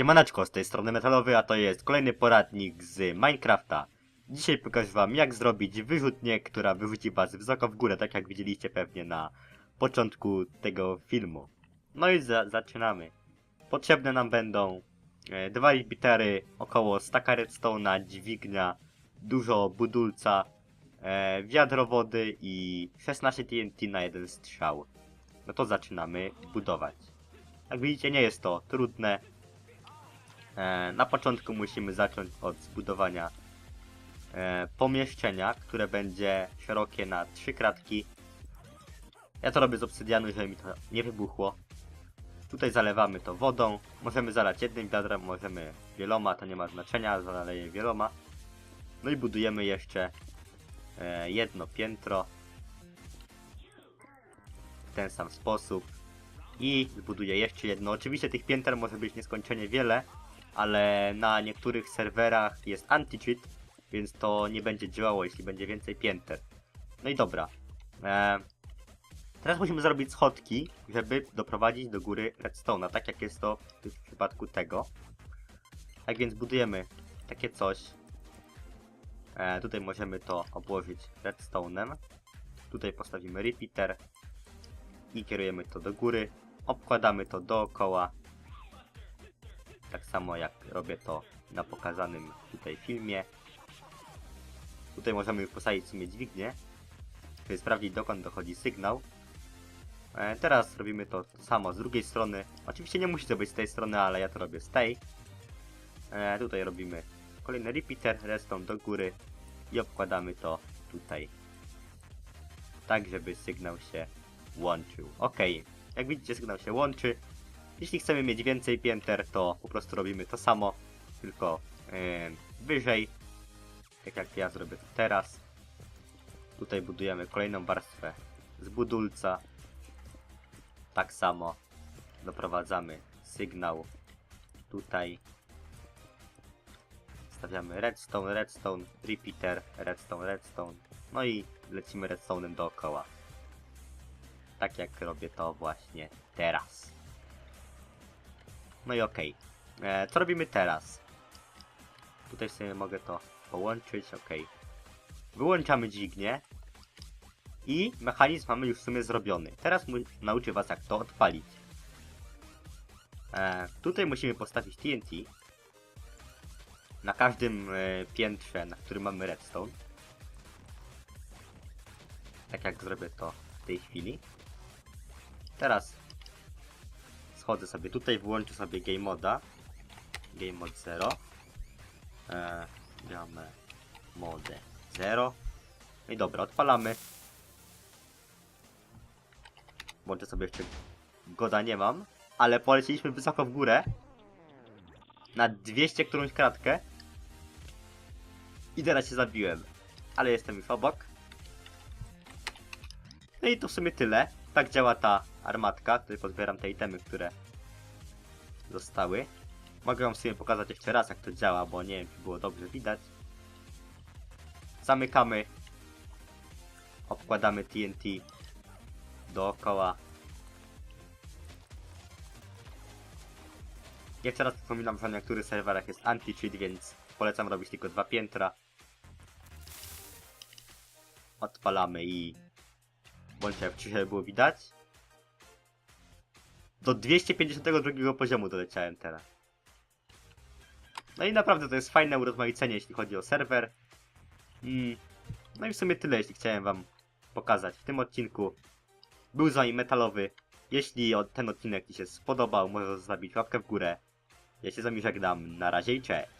Siemaneczko, z tej strony Metalowy, a to jest kolejny poradnik z Minecrafta. Dzisiaj pokażę wam jak zrobić wyrzutnię, która wyrzuci was wysoko w górę, tak jak widzieliście pewnie na początku tego filmu. No i za zaczynamy. Potrzebne nam będą e, dwa repeatery, około staka redstone'a, dźwignia, dużo budulca, e, wiadro wody i 16 TNT na jeden strzał. No to zaczynamy budować. Jak widzicie nie jest to trudne, na początku musimy zacząć od zbudowania e, pomieszczenia, które będzie szerokie na trzy kratki. Ja to robię z obsydianu, żeby mi to nie wybuchło. Tutaj zalewamy to wodą. Możemy zalać jednym wiadrem, możemy wieloma, to nie ma znaczenia, zaleję wieloma. No i budujemy jeszcze e, jedno piętro w ten sam sposób. I zbuduję jeszcze jedno. Oczywiście tych pięter może być nieskończenie wiele, ale na niektórych serwerach jest anti-cheat, więc to nie będzie działało, jeśli będzie więcej pięter. No i dobra. E, teraz musimy zrobić schodki, żeby doprowadzić do góry redstone'a, tak jak jest to w przypadku tego. Tak więc budujemy takie coś. E, tutaj możemy to obłożyć redstone'em. Tutaj postawimy repeater i kierujemy to do góry. Obkładamy to dookoła tak samo jak robię to na pokazanym tutaj filmie. Tutaj możemy już postawić w sumie dźwignię, żeby sprawdzić dokąd dochodzi sygnał. E, teraz robimy to, samo z drugiej strony. Oczywiście nie musi to być z tej strony, ale ja to robię z tej. E, tutaj robimy kolejny repeater, redstone do góry i obkładamy to tutaj. Tak, żeby sygnał się łączył. Ok, jak widzicie sygnał się łączy. Jeśli chcemy mieć więcej pięter, to po prostu robimy to samo, tylko yy, wyżej. Tak jak ja zrobię to teraz. Tutaj budujemy kolejną warstwę z budulca. Tak samo doprowadzamy sygnał tutaj. Stawiamy redstone, redstone, repeater, redstone, redstone. No i lecimy redstone'em dookoła. Tak jak robię to właśnie teraz. No i okej. E, Co robimy teraz? Tutaj sobie mogę to połączyć, okej. Wyłączamy dźwignię. I mechanizm mamy już w sumie zrobiony. Teraz nauczę was jak to odpalić. E, tutaj musimy postawić TNT. Na każdym e, piętrze, na którym mamy redstone. Tak jak zrobię to w tej chwili. Teraz schodzę sobie tutaj, włączę sobie game moda. Game mod 0. Eee, gramy modę 0. No i dobra, odpalamy. Włączę sobie jeszcze goda nie mam, ale poleciliśmy wysoko w górę. Na 200 którąś kratkę. I teraz się zabiłem. Ale jestem już obok. No i to w sumie tyle. Tak działa ta armatka. Tutaj pozbieram te itemy, które zostały. Mogę wam sobie pokazać jeszcze raz, jak to działa, bo nie wiem, czy było dobrze widać. Zamykamy. Obkładamy TNT dookoła. Jeszcze raz przypominam, że na niektórych serwerach jest anti-cheat, więc polecam robić tylko dwa piętra. Odpalamy i Bądź czy się było widać. Do 252 poziomu doleciałem teraz. No i naprawdę to jest fajne urozmaicenie, jeśli chodzi o serwer. Mm. No i w sumie tyle, jeśli chciałem wam pokazać w tym odcinku. Był z wami Metalowy. Jeśli ten odcinek Ci się spodobał, możesz zostawić łapkę w górę. Ja się z wami żegnam. Na razie i cześć.